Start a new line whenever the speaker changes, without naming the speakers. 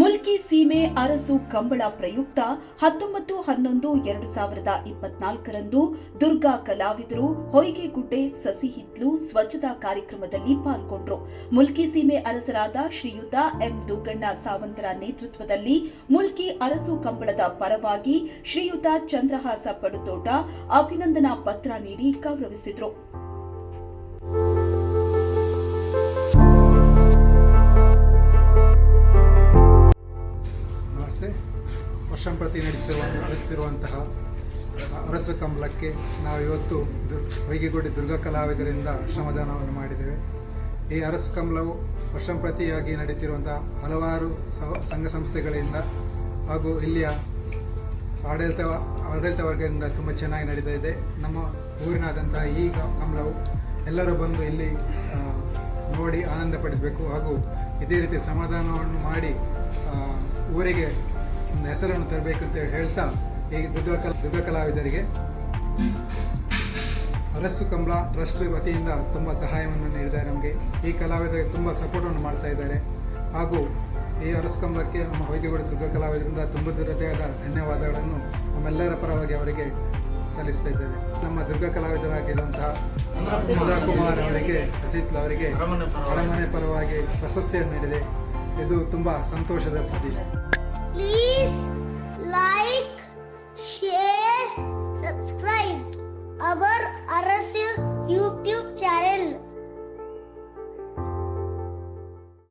ಮುಲ್ಕಿ ಸೀಮೆ ಅರಸು ಕಂಬಳ ಪ್ರಯುಕ್ತ ಹತ್ತೊಂಬತ್ತು ಹನ್ನೊಂದು ಎರಡು ಸಾವಿರದ ಇಪ್ಪತ್ನಾಲ್ಕರಂದು ದುರ್ಗಾ ಕಲಾವಿದರು ಹೊಯ್ಗೆಗುಡ್ಡೆ ಸಸಿ ಹಿತ್ಲು ಸ್ವಚ್ಛತಾ ಕಾರ್ಯಕ್ರಮದಲ್ಲಿ ಪಾಲ್ಗೊಂಡ್ರು. ಮುಲ್ಕಿ ಸೀಮೆ ಅರಸರಾದ ಶ್ರೀಯುತ ಎಂ ದುಗ್ಗಣ್ಣ ಸಾವಂತರ ನೇತೃತ್ವದಲ್ಲಿ ಮುಲ್ಕಿ ಅರಸು ಕಂಬಳದ ಪರವಾಗಿ ಶ್ರೀಯುತ ಚಂದ್ರಹಾಸ ಪಡುತೋಟ ಅಭಿನಂದನಾ ಪತ್ರ ನೀಡಿ ಗೌರವಿಸಿದ್ರು.
ನಮಸ್ತೆ ವರ್ಷಂಪ್ರತಿ ನಡೆಸಿರುವ ನಡೆಸುತ್ತಿರುವಂತಹ ಅರಸು ಕಂಬಳಕ್ಕೆ ನಾವು ಇವತ್ತು ವೈಗಿಗೋಡಿ ದುರ್ಗಾ ಕಲಾವಿದರಿಂದ ಶ್ರಮದಾನವನ್ನು ಮಾಡಿದ್ದೇವೆ. ಈ ಅರಸು ಕಂಬಳವು ವರ್ಷಂಪ್ರತಿಯಾಗಿ ನಡೀತಿರುವಂತಹ ಹಲವಾರು ಸಂಘ ಸಂಸ್ಥೆಗಳಿಂದ ಹಾಗೂ ಇಲ್ಲಿಯ ಆಡಳಿತ ಆಡಳಿತ ವರ್ಗದಿಂದ ತುಂಬ ಚೆನ್ನಾಗಿ ನಡೀತಾ ಇದೆ. ನಮ್ಮ ಊರಿನಾದಂತಹ ಈ ಕಂಬಳವು ಎಲ್ಲರೂ ಬಂದು ಇಲ್ಲಿ ನೋಡಿ ನೋಡಿ ಆನಂದಪಡಿಸಬೇಕು ಹಾಗೂ ಇದೇ ರೀತಿ ಸಮಾಧಾನವನ್ನು ಮಾಡಿ ಊರಿಗೆ ಒಂದು ಹೆಸರನ್ನು ತರಬೇಕು ಅಂತ ಹೇಳ್ತಾ ಈ ದುರ್ಗ ಕಲಾ ದುರ್ಗಾ ಕಲಾವಿದರಿಗೆ ಅರಸು ಕಂಬಳ ಟ್ರಸ್ಟ್ ವತಿಯಿಂದ ತುಂಬ ಸಹಾಯವನ್ನು ನೀಡಿದ್ದಾರೆ ನಮಗೆ. ಈ ಕಲಾವಿದರಿಗೆ ತುಂಬ ಸಪೋರ್ಟನ್ನು ಮಾಡ್ತಾ ಇದ್ದಾರೆ. ಹಾಗೂ ಈ ಅರಸು ಕಂಬಳಕ್ಕೆ ನಮ್ಮ ವೈದ್ಯಗಳು ದುರ್ಗ ಕಲಾವಿದರಿಂದ ತುಂಬ ದೃಢತೆಯಾದ ಧನ್ಯವಾದಗಳನ್ನು ನಮ್ಮೆಲ್ಲರ ಪರವಾಗಿ ಅವರಿಗೆ ಸಲ್ಲಿಸ್ತಾ ಇದ್ದೇವೆ. ನಮ್ಮ ದುರ್ಗಾ ಕಲಾವಿದರಾಗಿರುವಂತಹ ಕುಮಾರ್ ಅವರಿಗೆ ಸಸಿತ್ಲ ಅವರಿಗೆ ಅರಮನೆ ಪರವಾಗಿ ಪ್ರಶಸ್ತಿಯನ್ನು ನೀಡಿದೆ. ಇದು ತುಂಬ ಸಂತೋಷದ ಸುದ್ದಿ.
Please like, share, subscribe. Our Arasil